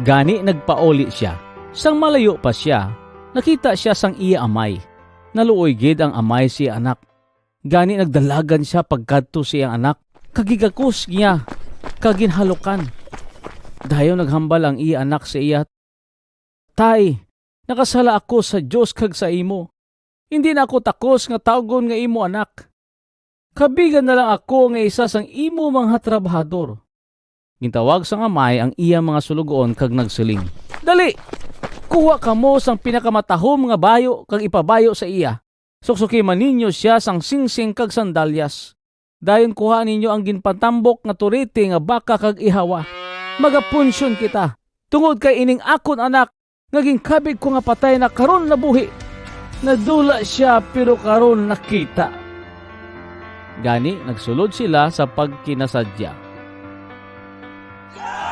Gani nagpauli siya. Sang malayo pa siya, nakita siya sang iya amay. Naluoy gid ang amay si anak. Gani nagdalagan siya pagkadto siyang anak. Kagigakos niya, kaginhalukan. Dayon naghambal ang iya anak sa iya. Tay, nakasala ako sa Dios kag sa imo. Hindi na ako takos nga tawgon nga imo anak. Kabigan na lang ako nga isa sang imo mga trabahador. Gintawag sa amay ang iya mga sulugoon kag nagsiling. Dali! Kuha ka mo sang pinakamatahom nga bayo kag ipabayo sa iya. Suksuki man ninyo siya sang singsing kag sandalyas. Dayon kuha ninyo ang ginpatambok nga turiti nga baka kag ihawa. Magapunsyon kita. Tungod kay ining akon anak, naging kabig ko nga patay na karon na buhi. Nadula siya pero karon nakita. Gani, nagsulod sila sa pagkinasadya. Yeah!